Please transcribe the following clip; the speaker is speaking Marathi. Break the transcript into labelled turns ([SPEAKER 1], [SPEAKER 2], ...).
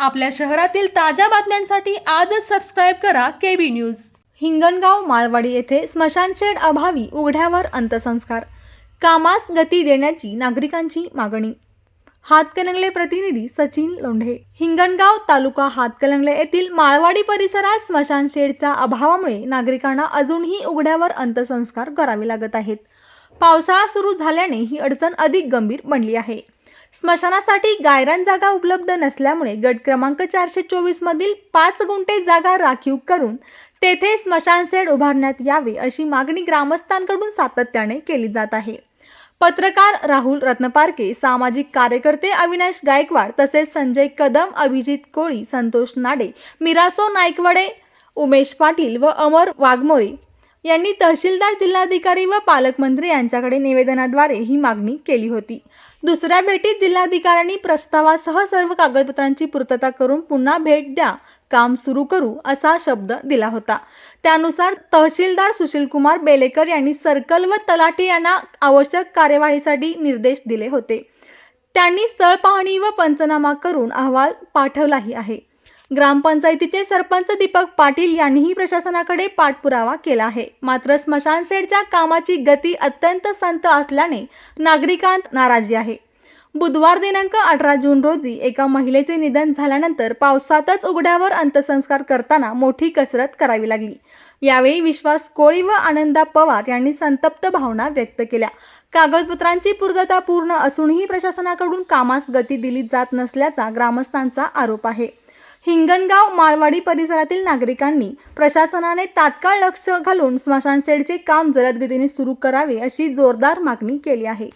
[SPEAKER 1] आपल्या शहरातील ताज्या बातम्यांसाठी आजच सबस्क्राईब करा केबी न्यूज हिंगणगाव माळवाडी येथे स्मशानशेड अभावी उघड्यावर अंत्यसंस्कार. कामास गती देण्याची नागरिकांची मागणी. हातकणंगले प्रतिनिधी सचिन लोंढे. हिंगणगाव तालुका हातकलंगले येथील माळवाडी परिसरात स्मशानशेडच्या अभावामुळे नागरिकांना अजूनही उघड्यावर अंत्यसंस्कार करावे लागत आहेत. पावसाळा सुरू झाल्याने ही अडचण अधिक गंभीर बनली आहे. स्मशानासाठी गायरान जागा उपलब्ध नसल्यामुळे गट क्रमांक चारशे चोवीसमधील पाच गुंठे जागा राखीव करून तेथे स्मशानसेड उभारण्यात यावे अशी मागणी ग्रामस्थांकडून सातत्याने केली जात आहे. पत्रकार राहुल रत्नपारके सामाजिक कार्यकर्ते अविनाश गायकवाड तसेच संजय कदम अभिजित कोळी संतोष नाडे मिरासो नायकवडे उमेश पाटील व अमर वाघमोरे यांनी तहसीलदार जिल्हाधिकारी व पालकमंत्री यांच्याकडे निवेदनाद्वारे ही मागणी केली होती. दुसऱ्या भेटीत जिल्हाधिकाऱ्यांनी प्रस्तावासह सर्व कागदपत्रांची पूर्तता करून पुन्हा भेट द्या काम सुरू करू असा शब्द दिला होता. त्यानुसार तहसीलदार सुशीलकुमार बेलेकर यांनी सर्कल व तलाठी यांना आवश्यक कार्यवाहीसाठी निर्देश दिले होते. त्यांनी स्थळ पाहणी व पंचनामा करून अहवाल पाठवलाही आहे. ग्रामपंचायतीचे सरपंच दीपक पाटील यांनीही प्रशासनाकडे पाठपुरावा केला आहे. मात्र स्मशानशेडच्या कामाची गती अत्यंत संत असल्याने नागरिकांत नाराजी आहे. बुधवार दिनांक अठरा जून रोजी एका महिलेचे निधन झाल्यानंतर पावसातच उघड्यावर अंत्यसंस्कार करताना मोठी कसरत करावी लागली. यावेळी विश्वास कोळी व आनंदा पवार यांनी संतप्त भावना व्यक्त केल्या. कागदपत्रांची पूर्तता पूर्ण असूनही प्रशासनाकडून कामास गती दिली जात नसल्याचा ग्रामस्थांचा आरोप आहे. हिंगणगाव माळवाडी परिसरातील नागरिकांनी प्रशासनाने तात्काळ लक्ष घालून स्मशानशेडचे काम जलद गतीने सुरू करावे अशी जोरदार मागणी केली आहे.